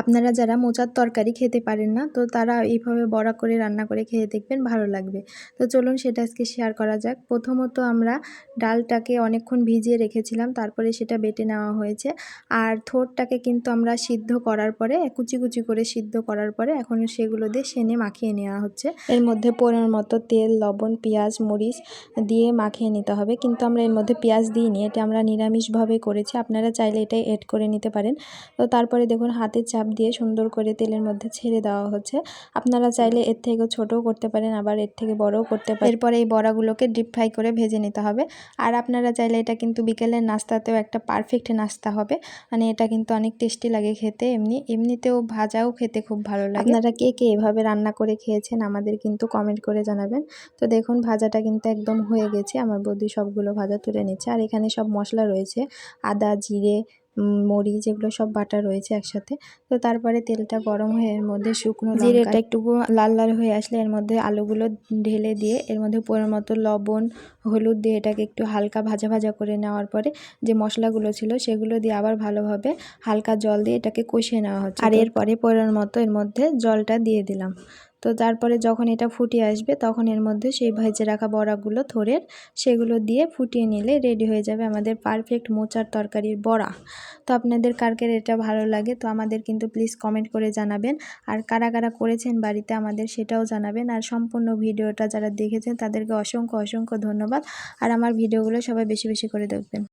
আপনারা যারা মোচার তরকারি খেতে পারেন না, তো তারা এইভাবে বড়া করে, রান্না করে খেয়ে দেখবেন ভালো লাগবে। তো চলুন সেটা আজকে শেয়ার করা যাক। প্রথমত আমরা ডালটাকে অনেকক্ষণ ভিজিয়ে রেখেছিলাম, তারপরে সেটা বেটে নেওয়া হয়েছে। আর থোরটাকে কিন্তু আমরা সিদ্ধ করার পরে, কুচি কুচি করে সিদ্ধ করার পরে এখন সেগুলো দিয়ে সেনে মাখিয়ে নেওয়া হচ্ছে। এর মধ্যে পরিমাণ মতো তেল, লবণ, পেঁয়াজ, মরিচ দিয়ে মাখিয়ে নিতে হবে। কিন্তু আমরা এর মধ্যে পেঁয়াজ দিইনি, এটা আমরা নিরামিষভাবে করেছি। আপনারা চাইলে এটাই এড করে নিতে পারেন। তো তারপরে দেখুন, হাতের চাপ দিয়ে সুন্দর করে তেলের মধ্যে ছেড়ে দেওয়া হচ্ছে। আপনারা চাইলে এর থেকে ছোটও করতে পারেন, আবার এর থেকে বড়ও করতে পারেন। এরপরে এই বড়াগুলোকে ডিপ ফ্রাই করে ভেজে নিতে হবে। আর আপনারা চাইলে এটা কিন্তু বিকেলের নাস্তাতেও একটা পারফেক্ট নাস্তা হবে। মানে এটা কিন্তু অনেক টেস্টি লাগে খেতে, এমনি, এমনিতেও ভাজাও খেতে খুব ভালো লাগে। আপনারা কে কে এভাবে রান্না করে খেয়েছেন আমাদের কিন্তু কমেন্ট করে জানাবেন। তো দেখুন, ভাজাটা কিন্তু একদম হয়ে গেছে। আমার বৌদি সবগুলো ভাজা তুলে নিচ্ছে। আর এখানে সব মশলা রয়েছে। আদা, জিরে মরিচ এগুলো সব বাটা রয়েছে একসাথে। তো তারপরে তেলটা গরম হয়ে এর মধ্যে শুকনো জিরেটা একটু লাল লাল হয়ে আসলে এর মধ্যে আলুগুলো ঢেলে দিয়ে এর মধ্যে পরিমাণ মতো লবণ হলুদ দিয়ে এটাকে একটু হালকা ভাজা ভাজা করে নেওয়ার পরে যে মশলাগুলো ছিল সেগুলো দিয়ে আবার ভালোভাবে হালকা জল দিয়ে এটাকে কষিয়ে নেওয়া হচ্ছে। আর এরপরে পরিমাণ মতো এর মধ্যে জলটা দিয়ে দিলাম। তো তারপরে যখন এটা ফুটিয়ে আসবে, তখন এর মধ্যে সেই ভেজে রাখা বড়াগুলো থোরের সেগুলো দিয়ে ফুটিয়ে নিলে রেডি হয়ে যাবে আমাদের পারফেক্ট মোচার তরকারির বড়া। তো আপনাদের কারকের এটা ভালো লাগে, তো আমাদের কিন্তু প্লিজ কমেন্ট করে জানাবেন। আর কারা কারা করেছেন বাড়িতে আমাদের সেটাও জানাবেন। আর সম্পূর্ণ ভিডিওটা যারা দেখেছেন তাদেরকে অসংখ্য অসংখ্য ধন্যবাদ। আর আমার ভিডিওগুলো সবাই বেশি বেশি করে দেখবেন।